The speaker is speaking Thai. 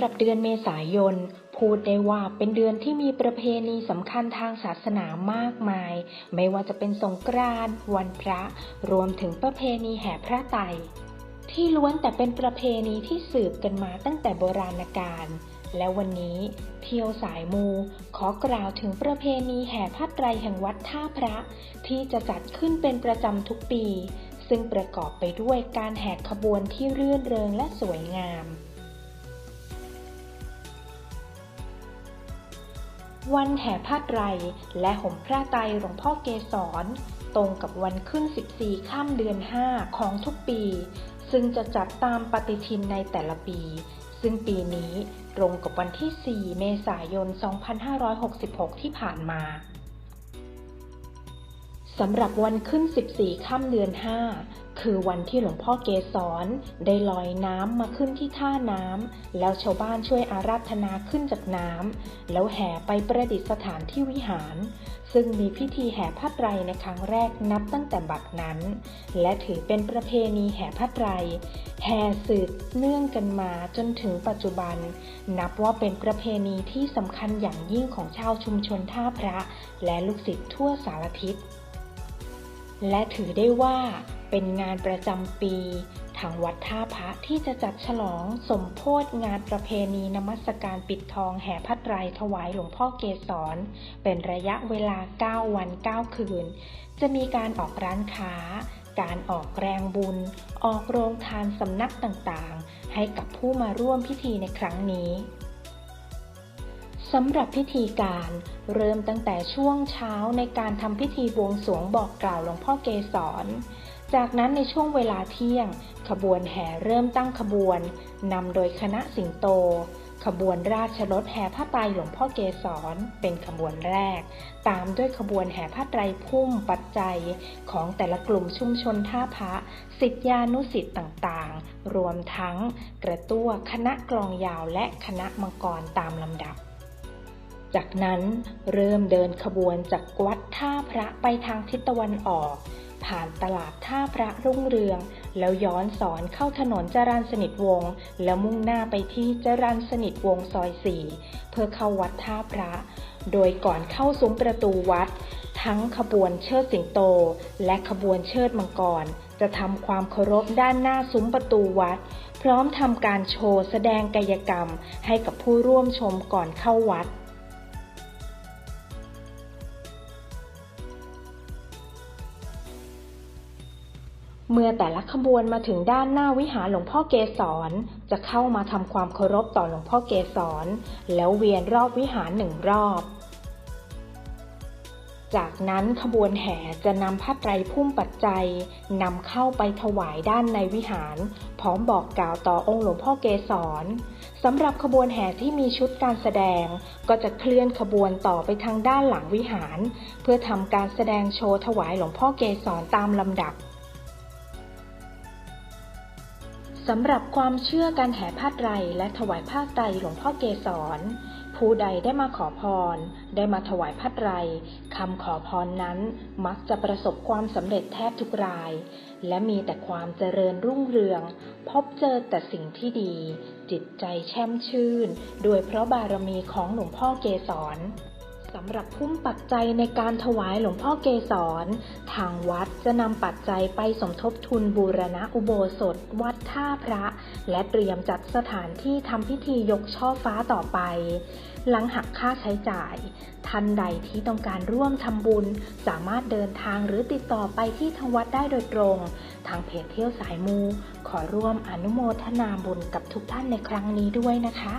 หรับเดือนเมษายน พูดได้ว่าเป็นเดือนที่มีประเพณีสำคัญทางศาสนามากมาย ไม่ว่าจะเป็นสงกรานต์วันพระ รวมถึงประเพณีแห่พระไตรที่ล้วนแต่เป็นประเพณีที่สืบกันมาตั้งแต่โบราณกาลและวันนี้เที่ยวสายมู ขอกล่าวถึงประเพณีแห่ผ้าไตรแห่งวัดท่าพระ ที่จะจัดขึ้นเป็นประจำทุกปี ซึ่งประกอบไปด้วยการแห่ขบวนที่รื่นเริงและสวยงาม วันแห่ผ้าไตร และห่มพระไตรหลวงพ่อเกศร ตรงกับวันขึ้น 14 ข้ามเดือน 5 ของทุกปี ซึ่งจะจัดตามปฏิทินในแต่ละปี ซึ่งปีนี้ตรงกับวันที่ 4 เมษายน 2566 ที่ผ่านมาสำหรับวันขึ้น 14 ค่ำเดือน 5 คือวันที่หลวงพ่อเกศรได้ลอยน้ำมาขึ้นที่ท่าน้ำแล้วชาวบ้านช่วยอาราธนาขึ้นจากน้ำแล้วแห่ไปประดิษฐานที่วิหาร ซึ่งมีพิธีแห่ผ้าไตรในครั้งแรกนับตั้งแต่บัดนั้น และถือเป็นประเพณีแห่ผ้าไตรแห่สืบเนื่องกันมาจนถึงปัจจุบัน นับว่าเป็นประเพณีที่สำคัญอย่างยิ่งของชาวชุมชนท่าพระ และลูกศิษย์ทั่วสารทิศและถือได้ว่า เป็นงานประจำปี ทางวัดท่าพระที่จะจัดฉลองสมโพธงานประเพณีนมัสการปิดทองแห่พัดไรถวายหลวงพ่อเกศร เป็นระยะเวลา 9 วัน 9 คืน จะมีการออกร้านค้า การออกแรงบุญ ออกโรงทานสำนักต่างๆ ให้กับผู้มาร่วมพิธีในครั้งนี้สำหรับพิธีการเริ่มตั้งแต่ช่วงเช้าในการทำพิธีบวงสรวงบอกกล่าวหลวงพ่อเกศร จากนั้นในช่วงเวลาเที่ยง ขบวนแห่เริ่มตั้งขบวนนำโดยคณะสิงโต ขบวนราชรถแห่ผ้าไตรหลวงพ่อเกศรเป็นขบวนแรก ตามด้วยขบวนแห่ผ้าไตรพุ่มปัจจัยของแต่ละกลุ่มชุมชนท่าพระสิทธานุสิทธิ์ต่างๆ รวมทั้งกระตั้วคณะกลองยาวและคณะมังกรตามลำดับจากนั้นเริ่มเดินขบวนจากวัดท่าพระไปทางทิศตะวันออก ผ่านตลาดท่าพระรุ่งเรือง แล้วย้อนสอนเข้าถนนจรัญสนิทวงศ์แล้วมุ่งหน้าไปที่จรัญสนิทวงศ์ซอยสี่เพื่อเข้าวัดท่าพระ โดยก่อนเข้าซุ้มประตูวัด ทั้งขบวนเชิดสิงโต และขบวนเชิดมังกร จะทำความเคารพด้านหน้าซุ้มประตูวัด พร้อมทำการโชว์แสดงกายกรรมให้กับผู้ร่วมชมก่อนเข้าวัด เมื่อแต่ละขบวนมาถึงด้านหน้าวิหารหลวงพ่อเกศร จะเข้ามาทำความเคารพต่อหลวงพ่อเกศร แล้วเวียนรอบวิหารหนึ่งรอบ จากนั้นขบวนแห่จะนำผ้าไตรพุ่มปัจจัยนำเข้าไปถวายด้านในวิหาร พร้อมบอกกล่าวต่อองค์หลวงพ่อเกศรสำหรับขบวนแห่ที่มีชุดการแสดง ก็จะเคลื่อนขบวนต่อไปทางด้านหลังวิหาร เพื่อทำการแสดงโชว์ถวายหลวงพ่อเกศรตามลำดับ สำหรับความเชื่อการแห่ผ้าไตรและถวายผ้าไตรหลวงพ่อเกศร ผู้ใดได้มาขอพร ได้มาถวายผ้าไตรคำขอพรนั้นมักจะประสบความสำเร็จแทบทุกราย และมีแต่ความเจริญรุ่งเรือง พบเจอแต่สิ่งที่ดี จิตใจแช่มชื่นด้วยเพราะบารมีของหลวงพ่อเกศร สำหรับพุ่มปัจจัยในการถวายหลวงพ่อเกศรทางวัดจะนำปัจจัยไปสมทบทุนบูรณะอุโบสถ วัดท่าพระ และเตรียมจัดสถานที่ทำพิธียกช่อฟ้าต่อไป หลังหักค่าใช้จ่าย ท่านใดที่ต้องการร่วมทำบุญ สามารถเดินทางหรือติดต่อไปที่ทางวัดได้โดยตรง ทางเพจเที่ยวสายมู ขอร่วมอนุโมทนาบุญกับทุกท่านในครั้งนี้ด้วยนะคะ